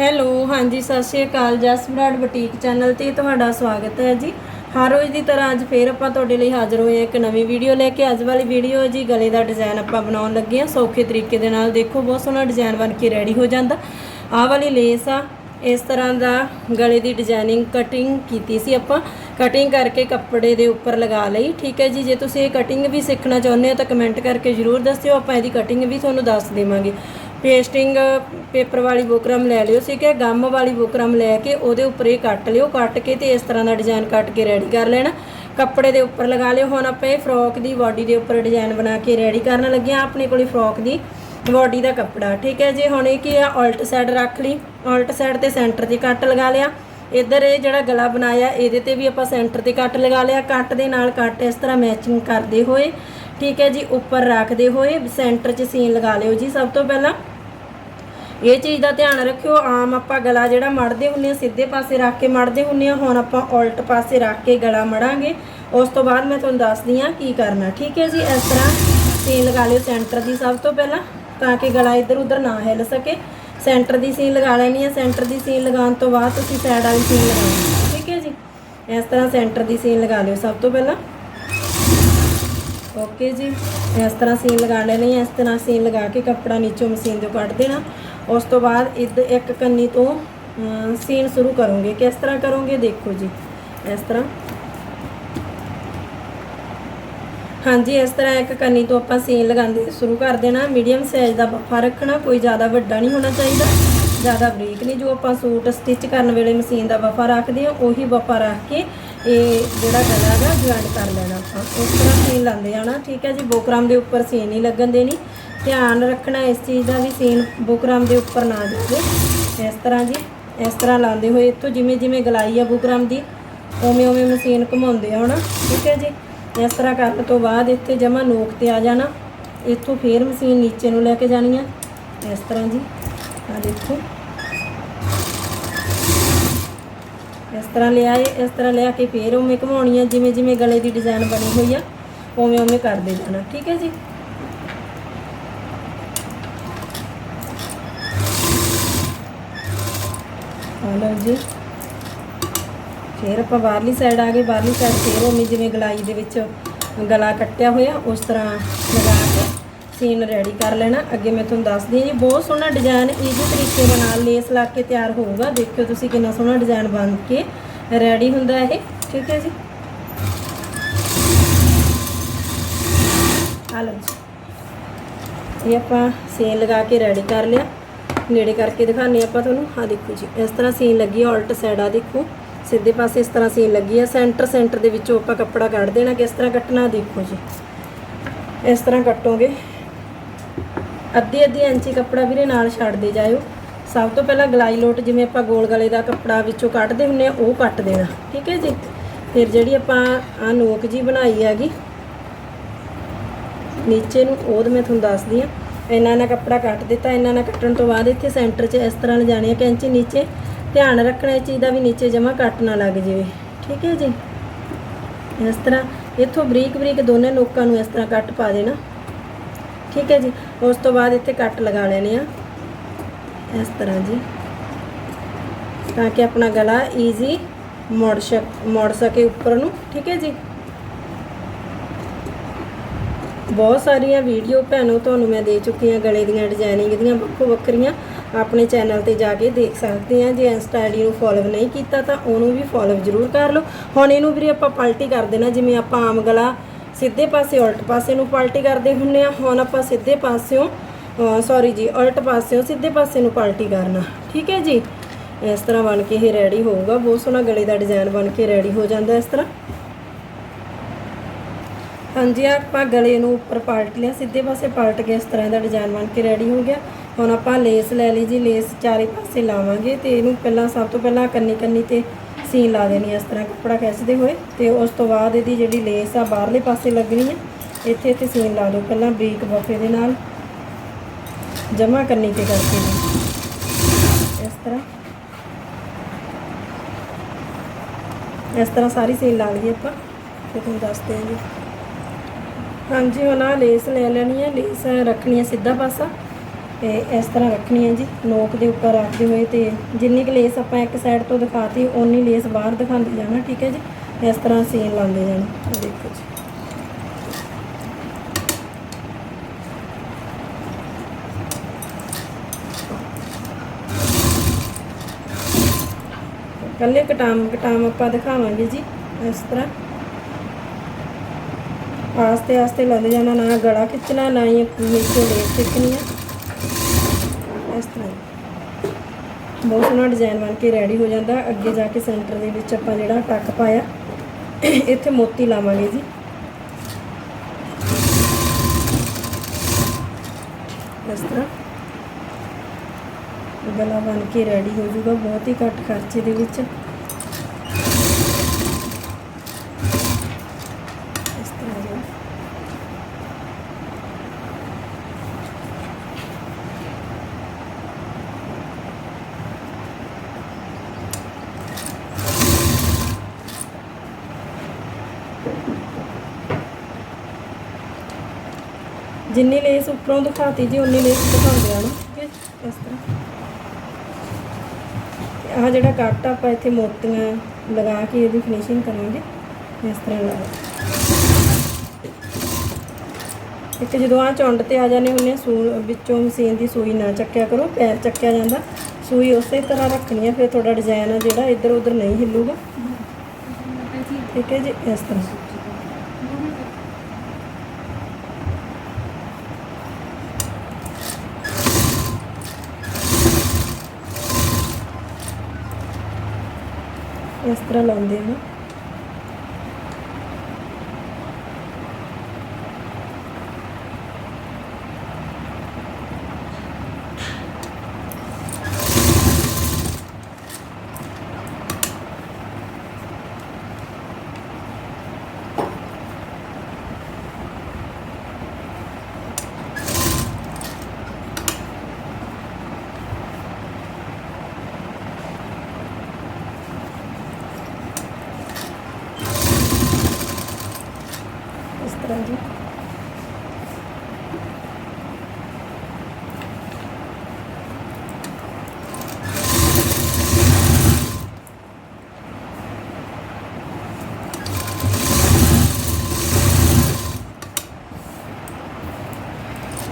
Hello, ਹਾਂਜੀ, ਸਤਿ ਸ਼੍ਰੀ Akal. Jas Brar boutique channel ਤੇ ਤੁਹਾਡਾ ਸਵਾਗਤ ਹੈ ਜੀ। ਹਰ ਰੋਜ਼ ਦੀ ਤਰ੍ਹਾਂ ਅੱਜ ਫੇਰ ਆਪਾਂ ਤੁਹਾਡੇ ਲਈ ਹਾਜ਼ਰ ਹੋਏ ਹਾਂ ਇੱਕ ਨਵੀਂ ਵੀਡੀਓ ਲੈ ਕੇ। ਅੱਜ ਵਾਲੀ ਵੀਡੀਓ ਹੈ ਜੀ, ਗਲੇ ਦਾ ਡਿਜ਼ਾਈਨ ਆਪਾਂ ਬਣਾਉਣ ਲੱਗੇ ਹਾਂ। ਸੌਖੇ ਤਰੀਕੇ ਦੇ ਨਾਲ ਦੇਖੋ, ਬਹੁਤ ਸੋਹਣਾ ਡਿਜ਼ਾਈਨ ਬਣ ਕੇ ਰੈਡੀ ਹੋ ਜਾਂਦਾ। ਆਹ ਵਾਲੀ ਲੇਸ ਆ, ਇਸ ਤਰ੍ਹਾਂ ਦਾ ਗਲੇ ਦੀ ਡਿਜ਼ਾਈਨਿੰਗ ਕਟਿੰਗ ਕੀਤੀ ਸੀ ਆਪਾਂ। ਕਟਿੰਗ ਕਰਕੇ ਕੱਪੜੇ ਦੇ ਉੱਪਰ ਲਗਾ ਲਈ, ਠੀਕ ਹੈ ਜੀ। ਜੇ ਤੁਸੀਂ ਇਹ ਕਟਿੰਗ ਵੀ ਸਿੱਖਣਾ ਚਾਹੁੰਦੇ ਹੋ ਤਾਂ ਕਮੈਂਟ ਕਰਕੇ ਜ਼ਰੂਰ ਦੱਸਿਓ। ਆਪਾਂ ਇਹਦੀ ਕਟਿੰਗ ਵੀ ਤੁਹਾਨੂੰ ਦੱਸ ਦੇਵਾਂਗੇ। ਪੇਸਟਿੰਗ ਪੇਪਰ ਵਾਲੀ ਬੁਕਰਮ ਲੈ ਲਿਓ ਸੀ ਕਿ ਗਮ ਵਾਲੀ ਬੁਕਰਮ ਲੈ ਕੇ ਉਹਦੇ ਉੱਪਰ ਇਹ ਕੱਟ ਲਿਓ, ਕੱਟ ਕੇ ਤੇ ਇਸ ਤਰ੍ਹਾਂ ਦਾ ਡਿਜ਼ਾਈਨ ਕੱਟ ਕੇ ਰੈਡੀ ਕਰ ਲੈਣਾ। ਕੱਪੜੇ ਦੇ ਉੱਪਰ ਲਗਾ ਲਿਓ, ਹੁਣ ਆਪਾਂ ਇਹ ਫਰੋਕ ਦੀ ਬਾਡੀ ਦੇ ਉੱਪਰ ਡਿਜ਼ਾਈਨ ਬਣਾ ਕੇ ਰੈਡੀ ਕਰਨ ਲੱਗੇ ਆ ਆਪਣੇ ਕੋਲੇ ਫਰੋਕ ਦੀ ਬਾਡੀ ਦਾ ਕੱਪੜਾ, ਠੀਕ ਹੈ ਜੀ? ਹੁਣ ਇਹ ਕੀ ਆ ਉਲਟ ਸਾਈਡ ਰੱਖ ਲਈ ਉਲਟ ਸਾਈਡ ਤੇ ਸੈਂਟਰ ਤੇ ਕੱਟ ਲਗਾ ਲਿਆ। ਇੱਧਰ ਇਹ ਜਿਹੜਾ ਗਲਾ ਬਣਾਇਆ, ਇਹਦੇ ਤੇ ਵੀ ਆਪਾਂ ਸੈਂਟਰ ਤੇ ਕੱਟ ਲਗਾ ਲਿਆ। ਕੱਟ ਦੇ ਨਾਲ ਕੱਟ ਇਸ ਤਰ੍ਹਾਂ ਮੈਚਿੰਗ ਕਰਦੇ ਹੋਏ, ਠੀਕ ਹੈ ਜੀ? ਉੱਪਰ ਰੱਖਦੇ ਹੋਏ ਸੈਂਟਰ 'ਚ ਸੀਨ ਲਗਾ ਲਿਓ ਜੀ ਸਭ ਤੋਂ ਪਹਿਲਾਂ। ਇਹ ਚੀਜ਼ ਦਾ ਧਿਆਨ ਰੱਖਿਓ, ਆਮ ਆਪਾਂ ਗਲਾ ਜਿਹੜਾ ਮੜਦੇ ਹੁੰਨੇ ਆ ਸਿੱਧੇ ਪਾਸੇ ਰੱਖ ਕੇ ਮੜਦੇ ਹੁੰਨੇ ਆ ਹੁਣ ਆਪਾਂ ਉਲਟ ਪਾਸੇ ਰੱਖ ਕੇ ਗਲਾ ਮੜਾਂਗੇ ਉਸ ਤੋਂ ਬਾਅਦ ਮੈਂ ਤੁਹਾਨੂੰ ਦੱਸਦੀ ਆ ਕੀ ਕਰਨਾ। ਠੀਕ ਹੈ ਜੀ, ਇਸ ਤਰ੍ਹਾਂ ਸੀਨ ਲਗਾ ਲਿਓ ਸੈਂਟਰ ਦੀ ਸਭ ਤੋਂ ਪਹਿਲਾਂ, ਤਾਂ ਕਿ ਗਲਾ ਇੱਧਰ ਉੱਧਰ ਨਾ ਹਿੱਲ ਸਕੇ। ਸੈਂਟਰ ਦੀ ਸੀਨ ਲਗਾ ਲੈਣੀ ਹੈ। ਸੈਂਟਰ ਦੀ ਸੀਨ ਲਗਾਉਣ ਤੋਂ ਬਾਅਦ ਤੁਸੀਂ ਸਾਈਡ ਵਾਲੀ ਸੀਨ ਲਗਾਉਣੀ ਠੀਕ ਹੈ ਜੀ, ਇਸ ਤਰ੍ਹਾਂ ਸੈਂਟਰ ਦੀ ਸੀਨ ਲਗਾ ਲਿਓ ਸਭ ਤੋਂ ਪਹਿਲਾਂ। ਓਕੇ ਜੀ, ਇਸ ਤਰ੍ਹਾਂ ਸੀਨ ਲਗਾ ਲੈਣੀ ਹੈ। ਇਸ ਤਰ੍ਹਾਂ ਸੀਨ ਲਗਾ ਕੇ ਕੱਪੜਾ ਨੀਚੋਂ ਮਸ਼ੀਨ ਤੋਂ ਕੱਢ ਦੇਣਾ। ਉਸ ਤੋਂ ਬਾਅਦ ਇੱਧ ਇੱਕ ਕੰਨੀ ਤੋਂ ਅਮ, ਸੀਨ ਸ਼ੁਰੂ ਕਰੋਗੇ। ਕਿਸ ਤਰ੍ਹਾਂ ਕਰੋਗੇ? ਦੇਖੋ ਜੀ। ਇਸ ਤਰ੍ਹਾਂ। ਹਾਂਜੀ ਇਸ ਤਰ੍ਹਾਂ ਇੱਕ ਕੰਨੀ ਤੋਂ ਆਪਾਂ ਸੀਨ ਲਗਾਉਂਦੇ ਸ਼ੁਰੂ ਕਰ ਦੇਣਾ। ਮੀਡੀਅਮ ਸਾਈਜ਼ ਦਾ ਬੱਫਾ ਰੱਖਣਾ। ਕੋਈ ਜ਼ਿਆਦਾ ਵੱਡਾ ਨਹੀਂ ਹੋਣਾ ਚਾਹੀਦਾ। ਜ਼ਿਆਦਾ ਬਰੀਕ ਨਹੀਂ। ਜੋ ਆਪਾਂ ਸੂਟ ਸਟਿਚ ਕਰਨ ਵੇਲੇ ਮਸ਼ੀਨ ਦਾ ਬੱਫਾ ਰੱਖਦੇ ਆ ਉਹੀ ਬੱਫਾ ਰੱਖ ਕੇ ਇਹ ਜਿਹੜਾ ਗਲਾ ਦਾ ਜੁਆਇੰਟ ਕਰ ਲੈਣਾ ਆਪਾਂ। ਉਸ ਤਰ੍ਹਾਂ ਸੀਨ ਲਾਉਂਦੇ ਜਾਣਾ ਠੀਕ ਹੈ ਜੀ? ਬੋਕਰਮ ਦੇ ਉੱਪਰ ਸੀਨ ਨਹੀਂ ਲੱਗਣ ਦੇਣੀ। ਧਿਆਨ ਰੱਖਣਾ ਇਸ ਚੀਜ਼ ਦਾ ਵੀ ਸੀਨ ਬੁਕਰਮ ਦੇ ਉੱਪਰ ਨਾ ਜਾਵੇ। ਇਸ ਤਰ੍ਹਾਂ ਜੀ, ਇਸ ਤਰ੍ਹਾਂ ਲਾਉਂਦੇ ਹੋਏ ਇੱਥੋਂ ਜਿਵੇਂ ਜਿਵੇਂ ਗਲਾਈ ਆ ਬੁਕਰਮ ਦੀ, ਉਵੇਂ ਉਵੇਂ ਮਸ਼ੀਨ ਘੁਮਾਉਂਦੇ ਆਉਣਾ ਠੀਕ ਹੈ ਜੀ? ਇਸ ਤਰ੍ਹਾਂ ਕਰਨ ਤੋਂ ਬਾਅਦ ਇੱਥੇ ਜਮਾ ਨੋਕ ਤੇ ਆ ਜਾਣਾ। ਇੱਥੋਂ ਫੇਰ ਮਸ਼ੀਨ ਨੀਚੇ ਨੂੰ ਲੈ ਕੇ ਜਾਣੀ ਆ। ਇਸ ਤਰ੍ਹਾਂ ਜੀ। ਆ ਦੇਖੋ। ਇਸ ਤਰ੍ਹਾਂ ਲਿਆਏ ਇਸ ਤਰ੍ਹਾਂ ਲਿਆ ਕੇ ਫੇਰ ਉਵੇਂ ਘੁਮਾਉਣੀ ਆ ਜਿਵੇਂ ਜਿਵੇਂ ਗਲੇ ਦੀ ਡਿਜ਼ਾਈਨ ਬਣੀ ਹੋਈ ਆ, ਉਵੇਂ ਉਵੇਂ ਕਰਦੇ ਜਾਣਾ, ਠੀਕ ਹੈ ਜੀ? ਆ ਲਓ ਜੀ। ਫਿਰ ਆਪਾਂ ਬਾਹਰਲੀ ਸਾਈਡ ਆ ਗਏ, ਬਾਹਰਲੀ ਸਾਈਡ ਫੇਰ ਉਵੇਂ ਜਿਵੇਂ ਗਲਾਈ ਦੇ ਵਿੱਚ ਗਲਾ ਕੱਟਿਆ ਹੋਇਆ, ਉਸ ਤਰ੍ਹਾਂ ਲਗਾ ਕੇ ਸੀਨ ਰੈਡੀ ਕਰ ਲੈਣਾ। ਅੱਗੇ ਮੈਂ ਤੁਹਾਨੂੰ ਦੱਸਦੀ ਹਾਂ ਜੀ, ਬਹੁਤ ਸੋਹਣਾ ਡਿਜ਼ਾਈਨ ਈਜ਼ੀ ਤਰੀਕੇ ਦੇ ਨਾਲ ਲੇਸ ਲਾ ਕੇ ਤਿਆਰ ਹੋਊਗਾ। ਦੇਖਿਓ ਤੁਸੀਂ ਕਿੰਨਾ ਸੋਹਣਾ ਡਿਜ਼ਾਈਨ ਬਣ ਕੇ ਰੈਡੀ ਹੁੰਦਾ ਇਹ। ਠੀਕ ਹੈ ਜੀ? ਆ ਲਓ ਜੀ। ਇਹ ਆਪਾਂ ਸੀਨ ਲਗਾ ਕੇ ਰੈਡੀ ਕਰ ਲਿਆ। ਨੇੜੇ ਕਰਕੇ ਦਿਖਾਉਂਦੇ ਆਪਾਂ ਤੁਹਾਨੂੰ। ਆ ਦੇਖੋ ਜੀ, ਇਸ ਤਰ੍ਹਾਂ ਸੀਨ ਲੱਗੀ ਆ, ਉਲਟ ਸਾਈਡ ਆ ਦੇਖੋ। ਸਿੱਧੇ ਪਾਸੇ ਇਸ ਤਰ੍ਹਾਂ ਸੀਨ ਲੱਗੀ ਆ। ਸੈਂਟਰ ਸੈਂਟਰ ਦੇ ਵਿੱਚੋਂ ਆਪਾਂ ਕੱਪੜਾ ਕੱਢ ਦੇਣਾ ਕਿਸ ਤਰ੍ਹਾਂ ਕੱਟਣਾ ਦੇਖੋ ਜੀ। ਇਸ ਤਰ੍ਹਾਂ ਕੱਟੋਗੇ। ਅੱਧੀ ਅੱਧੀ ਇੰਚੀ ਕੱਪੜਾ ਵੀਰੇ ਨਾਲ ਛੱਡਦੇ ਜਾਇਓ। ਸਭ ਤੋਂ ਪਹਿਲਾਂ ਗਲਾਈ ਲੋਟ ਜਿਵੇਂ ਆਪਾਂ ਗੋਲ ਗਲੇ ਦਾ ਕੱਪੜਾ ਵਿੱਚੋਂ ਕੱਢਦੇ ਹੁੰਨੇ ਆ, ਉਹ ਕੱਟ ਦੇਣਾ, ਠੀਕ ਹੈ ਜੀ? ਫਿਰ ਜਿਹੜੀ ਆਪਾਂ ਆ ਨੋਕ ਜੀ ਬਣਾਈ ਹੈਗੀ, ਨੀਚੇ ਨੂੰ, ਉਹ ਤਾਂ ਮੈਂ ਤੁਹਾਨੂੰ ਦੱਸਦੀ ਆ ਇਹਨਾਂ ਨਾਲ ਕੱਪੜਾ ਕੱਟ ਦਿੱਤਾ ਇਹਨਾਂ ਨਾਲ ਕੱਟਣ ਤੋਂ ਬਾਅਦ ਇੱਥੇ ਸੈਂਟਰ 'ਚ ਇਸ ਤਰ੍ਹਾਂ ਲਿਜਾਣੀ ਆ ਕੈਂਚੀ ਨੀਚੇ। ਧਿਆਨ ਰੱਖਣਾ ਇਸ ਚੀਜ਼ ਦਾ ਵੀ ਨੀਚੇ ਜਮਾ ਕੱਟ ਨਾ ਲੱਗ ਜਾਵੇ, ਠੀਕ ਹੈ ਜੀ? ਇਸ ਤਰ੍ਹਾਂ, ਇੱਥੋਂ ਬਰੀਕ ਬਰੀਕ ਦੋਨੇ ਨੋਕਾਂ ਨੂੰ ਇਸ ਤਰ੍ਹਾਂ ਕੱਟ ਪਾ ਦੇਣਾ। ਠੀਕ ਹੈ ਜੀ। ਉਸ ਤੋਂ ਬਾਅਦ ਇੱਥੇ ਕੱਟ ਲਗਾ ਲੈਣੇ ਆ। ਇਸ ਤਰ੍ਹਾਂ ਜੀ। ਤਾਂ ਕਿ ਆਪਣਾ ਗਲਾ ਈਜ਼ੀ ਮੋੜ ਸਕ, ਮੋੜ ਸਕੇ ਉੱਪਰ ਨੂੰ। ਠੀਕ ਹੈ ਜੀ। ਬਹੁਤ ਸਾਰੀਆਂ ਵੀਡੀਓ ਭੈਣੋ, ਤੁਹਾਨੂੰ ਮੈਂ ਦੇ ਚੁੱਕੀ ਹਾਂ ਗਲੇ ਦੀਆਂ ਡਿਜ਼ਾਈਨਿੰਗ ਦੀਆਂ, ਵੱਖੋ ਵੱਖਰੀਆਂ। ਆਪਣੇ ਚੈਨਲ ਤੇ ਜਾ ਕੇ ਦੇਖ ਸਕਦੇ ਆ ਜੇ ਇੰਸਟਾ ਆਈਡੀ ਨੂੰ ਫੋਲੋ ਨਹੀਂ ਕੀਤਾ ਤਾਂ ਉਹਨੂੰ ਵੀ ਫੋਲੋ ਜ਼ਰੂਰ ਕਰ ਲਓ। ਹੁਣ ਇਹਨੂੰ ਵੀਰੇ ਆਪਾਂ ਪਲਟੀ ਕਰ ਦੇਣਾ। ਜਿਵੇਂ ਆਪਾਂ ਆਮ ਗਲਾ ਸਿੱਧੇ ਪਾਸੇ, ਉਲਟ ਪਾਸੇ ਨੂੰ ਪਲਟੀ ਕਰਦੇ ਹੁੰਨੇ ਆ। ਹੁਣ ਆਪਾਂ ਸਿੱਧੇ ਪਾਸਿਓਂ ਸੌਰੀ ਜੀ, ਉਲਟ ਪਾਸਿਓਂ ਸਿੱਧੇ ਪਾਸੇ ਨੂੰ ਪਲਟੀ ਕਰਨਾ। ਠੀਕ ਹੈ ਜੀ? ਇਸ ਤਰ੍ਹਾਂ ਬਣ ਕੇ ਇਹ ਰੈਡੀ ਹੋਊਗਾ। ਬਹੁਤ ਸੋਹਣਾ ਗਲੇ ਦਾ ਡਿਜ਼ਾਈਨ ਬਣ ਕੇ ਰੈਡੀ ਹੋ ਜਾਂਦਾ ਇਸ ਤਰ੍ਹਾਂ। ਹਾਂਜੀ, ਆਪਾਂ ਗਲੇ ਨੂੰ ਉੱਪਰ ਪਲਟ ਲਿਆ। ਸਿੱਧੇ ਪਾਸੇ ਪਲਟ ਕੇ ਇਸ ਤਰ੍ਹਾਂ ਦਾ ਡਿਜ਼ਾਈਨ ਬਣ ਕੇ ਰੈਡੀ ਹੋ ਗਿਆ। ਹੁਣ ਆਪਾਂ ਲੇਸ ਲੈ ਲਈ ਜੀ। ਲੇਸ ਚਾਰੇ ਪਾਸੇ ਲਾਵਾਂਗੇ ਤੇ ਇਹਨੂੰ ਪਹਿਲਾਂ, ਸਭ ਤੋਂ ਪਹਿਲਾਂ ਕੰਨੀ ਕੰਨੀ ਤੇ ਸੀਨ ਲਾ ਦੇਣੀ ਇਸ ਤਰ੍ਹਾਂ ਕੱਪੜਾ ਖਿੱਚਦੇ ਹੋਏ ਤੇ ਉਸ ਤੋਂ ਬਾਅਦ ਇਹਦੀ ਜਿਹੜੀ ਲੇਸ ਆ ਬਾਹਰਲੇ ਪਾਸੇ ਲੱਗਣੀ ਹੈ ਇੱਥੇ ਇੱਥੇ ਸੀਨ ਲਾ ਦਿਓ, ਪਹਿਲਾਂ ਬਰੀਕ ਬਫੇ ਦੇ ਨਾਲ ਜਮਾ ਕਰਨੀ ਤੇ ਕਰਕੇ ਇਸ ਤਰ੍ਹਾਂ। ਇਸ ਤਰ੍ਹਾਂ ਸਾਰੀ ਸੀਨ ਲਾ ਲਈਏ ਆਪਾਂ, ਤੇ ਤੁਹਾਨੂੰ ਦੱਸਦੇ ਹਾਂ ਜੀ। ਹਾਂਜੀ, ਹੁਣ ਆ ਲੇਸ ਲੈ ਲੈਣੀ ਹੈ ਲੇਸ ਰੱਖਣੀ ਹੈ ਸਿੱਧਾ ਪਾਸਾ। ਤੇ ਇਸ ਤਰ੍ਹਾਂ ਰੱਖਣੀ ਹੈ ਜੀ। ਨੋਕ ਦੇ ਉੱਪਰ ਰੱਖਦੇ ਹੋਏ ਤੇ ਜਿੰਨੀ ਕੁ ਲੇਸ ਆਪਾਂ ਇੱਕ ਸਾਈਡ ਤੋਂ ਦਿਖਾਤੀ, ਓਨੀ ਲੇਸ ਬਾਹਰ ਦਿਖਾਉਂਦੇ ਜਾਣਾ, ਠੀਕ ਹੈ ਜੀ। ਇਸ ਤਰ੍ਹਾਂ ਸੀਨ ਲਾਉਂਦੇ ਜਾਣਾ। ਦੇਖੋ ਜੀ। ਕੱਲੇ ਕਟਾਮ ਕਟਾਮ ਆਪਾਂ ਦਿਖਾਵਾਂਗੇ ਜੀ, ਇਸ ਤਰ੍ਹਾਂ। ਆਸਤੇ ਆਸਤੇ ਲਾਉਂਦੇ ਜਾਣਾ, ਨਾ ਗੜਾ ਖਿੱਚਣਾ, ਨਾ ਹੀ ਨੀਚੇ ਲੇਸ ਖਿੱਚਣੀ ਆ ਇਸ ਤਰ੍ਹਾਂ ਬਹੁਤ ਸੋਹਣਾ ਡਿਜ਼ਾਈਨ ਬਣ ਕੇ ਰੈਡੀ ਹੋ ਜਾਂਦਾ। ਅੱਗੇ ਜਾ ਕੇ ਸੈਂਟਰ ਦੇ ਵਿੱਚ ਆਪਾਂ ਜਿਹੜਾ ਟੱਕ ਪਾਇਆ, ਇੱਥੇ ਮੋਤੀ ਲਾਵਾਂਗੇ ਜੀ। ਇਸ ਤਰ੍ਹਾਂ। ਗਲਾ ਬਣ ਕੇ ਰੈਡੀ ਹੋ ਜਾਊਗਾ। ਬਹੁਤ ਹੀ ਘੱਟ ਖਰਚੇ ਦੇ ਵਿੱਚ ਇਸ ਤਰ੍ਹਾਂ ਜੀ ਜਿੰਨੀ ਲੇਸ ਉੱਪਰੋਂ ਦਿਖਾਤੀ ਜੀ ਉਨੀ ਲੇਸ ਦਿਖਾਉਂਦੇ ਆ ਨਾ। ਠੀਕ ਹੈ ਇਸ ਤਰ੍ਹਾਂ। ਆਹ ਜਿਹੜਾ ਕੱਟ ਆਪਾਂ ਇੱਥੇ ਮੋਤੀਆਂ ਲਗਾ ਕੇ ਇਹਦੀ ਫਿਨਿਸ਼ਿੰਗ ਕਰਾਂਗੇ ਇਸ ਤਰ੍ਹਾਂ ਲਾ ਇੱਕ ਜਦੋਂ ਆ ਚੁੰਡ ਤੇ ਆ ਜਾਂਦੇ ਹੁੰਦੇ ਆ ਸੂ ਵਿੱਚੋਂ ਮਸ਼ੀਨ ਦੀ ਸੂਈ ਨਾ ਚੱਕਿਆ ਕਰੋ ਪੈਰ ਚੱਕਿਆ ਜਾਂਦਾ। ਸੂਈ ਉਸੇ ਤਰ੍ਹਾਂ ਰੱਖਣੀ ਆ ਫਿਰ ਤੁਹਾਡਾ ਡਿਜ਼ਾਈਨ ਆ ਜਿਹੜਾ ਇੱਧਰ ਉੱਧਰ ਨਹੀਂ ਹਿੱਲੂਗਾ। ਠੀਕ ਹੈ ਜੀ ਇਸ ਤਰ੍ਹਾਂ। ਇਸ ਤਰ੍ਹਾਂ ਲਾਉਂਦੇ ਹਾਂ ਇਸ ਤਰ੍ਹਾਂ ਜੀ।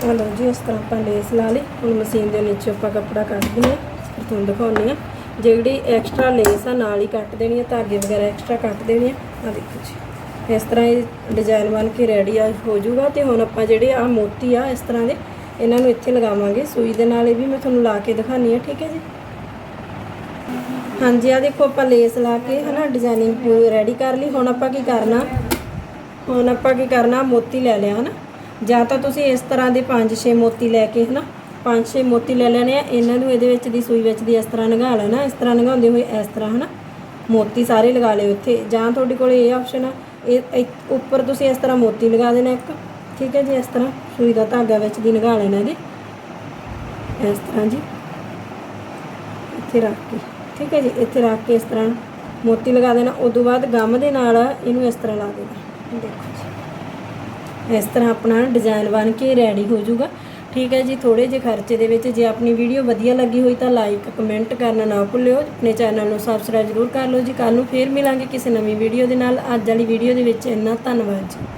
ਆ ਲਓ ਜੀ, ਇਸ ਤਰ੍ਹਾਂ ਆਪਾਂ ਲੇਸ ਲਾ ਲਈ। ਹੁਣ ਮਸ਼ੀਨ ਦੇ ਨੀਚੇ ਆਪਾਂ ਕੱਪੜਾ ਕੱਢ ਦਿੰਦੇ ਹਾਂ। ਫਿਰ ਤੁਹਾਨੂੰ ਦਿਖਾਉਂਦੇ ਹਾਂ। ਜਿਹੜੀ ਐਕਸਟਰਾ ਲੇਸ ਆ, ਨਾਲ ਹੀ ਕੱਟ ਦੇਣੀ ਹੈ ਧਾਗੇ ਵਗੈਰਾ ਐਕਸਟਰਾ ਕੱਟ ਦੇਣੇ ਆ। ਆ ਦੇਖੋ ਜੀ। ਇਸ ਤਰ੍ਹਾਂ ਇਹ ਡਿਜ਼ਾਈਨ ਬਣ ਕੇ ਰੈਡੀ ਆ, ਹੋ ਜਾਊਗਾ। ਤੇ ਹੁਣ ਆਪਾਂ ਜਿਹੜੇ ਆ ਮੋਤੀ ਆ, ਇਸ ਤਰ੍ਹਾਂ ਦੇ, ਇਹਨਾਂ ਨੂੰ ਇੱਥੇ ਲਗਾਵਾਂਗੇ। ਸੂਈ ਦੇ ਨਾਲ ਇਹ ਵੀ ਮੈਂ ਤੁਹਾਨੂੰ ਲਾ ਕੇ ਦਿਖਾਣੀ ਆ ਠੀਕ ਹੈ ਜੀ? ਹਾਂਜੀ ਆ ਦੇਖੋ ਆਪਾਂ ਲੇਸ ਲਾ ਕੇ, ਹਨਾ ਡਿਜ਼ਾਈਨਿੰਗ ਪੂਰੀ ਰੈਡੀ ਕਰ ਲਈ। ਹੁਣ ਆਪਾਂ ਕੀ ਕਰਨਾ? ਹੁਣ ਆਪਾਂ ਕੀ ਕਰਨਾ? ਮੋਤੀ ਲੈ ਲਿਆ, ਹਨਾ? ਜਾਂ ਤਾਂ ਤੁਸੀਂ ਇਸ ਤਰ੍ਹਾਂ ਦੇ 5-6 ਮੋਤੀ ਲੈ ਕੇ, ਹਨਾ 5-6 ਮੋਤੀ ਲੈ ਲੈਣੇ ਆ। ਇਹਨਾਂ ਨੂੰ ਇਹਦੇ ਵਿੱਚ ਦੀ ਸੂਈ ਵਿੱਚ ਦੀ ਇਸ ਤਰ੍ਹਾਂ ਲਗਾ ਲੈਣਾ। ਇਸ ਤਰ੍ਹਾਂ ਲਗਾਉਂਦੇ ਹੋਏ ਇਸ ਤਰ੍ਹਾਂ, ਹਨਾ, ਮੋਤੀ ਸਾਰੇ ਲਗਾ ਲਿਓ ਇੱਥੇ ਜਾਂ ਤੁਹਾਡੇ ਕੋਲ ਇਹ ਆਪਸ਼ਨ ਆ ਇਹ ਉੱਪਰ ਤੁਸੀਂ ਇਸ ਤਰ੍ਹਾਂ ਮੋਤੀ ਲਗਾ ਦੇਣਾ ਇੱਕ, ਠੀਕ ਹੈ ਜੀ, ਇਸ ਤਰ੍ਹਾਂ ਸੂਈ ਦਾ ਧਾਗਾ ਵਿੱਚ ਦੀ ਲਗਾ ਲੈਣਾ ਜੀ। ਇਸ ਤਰ੍ਹਾਂ ਜੀ। ਇੱਥੇ ਰੱਖ ਕੇ, ਠੀਕ ਹੈ ਜੀ, ਇੱਥੇ ਰੱਖ ਕੇ ਇਸ ਤਰ੍ਹਾਂ ਮੋਤੀ ਲਗਾ ਦੇਣਾ। ਉਸ ਤੋਂ ਬਾਅਦ ਗਮ ਦੇ ਨਾਲ ਇਹਨੂੰ ਇਸ ਤਰ੍ਹਾਂ ਲਾ ਦੇਣਾ। ਦੇਖੋ ਜੀ। ਇਸ ਤਰ੍ਹਾਂ ਆਪਣਾ ਡਿਜ਼ਾਈਨ ਬਣ ਕੇ ਰੈਡੀ ਹੋ ਜਾਊਗਾ। ਠੀਕ ਹੈ ਜੀ ਥੋੜੇ ਜਿਹੇ ਖਰਚੇ ਦੇ ਵਿੱਚ ਜੇ ਆਪਣੀ ਵੀਡੀਓ ਵਧੀਆ ਲੱਗੀ ਹੋਈ ਤਾਂ ਲਾਈਕ ਕਮੈਂਟ ਕਰਨਾ ਨਾ ਭੁੱਲਿਓ। ਆਪਣੇ ਚੈਨਲ ਨੂੰ ਸਬਸਕ੍ਰਾਈਬ ਜ਼ਰੂਰ ਕਰ ਲਓ ਜੀ। ਕੱਲ ਨੂੰ ਫੇਰ ਮਿਲਾਂਗੇ ਕਿਸੇ ਨਵੀਂ ਵੀਡੀਓ ਦੇ ਨਾਲ। ਅੱਜ ਵਾਲੀ ਵੀਡੀਓ ਦੇ ਵਿੱਚ ਇੰਨਾ, ਧੰਨਵਾਦ ਜੀ।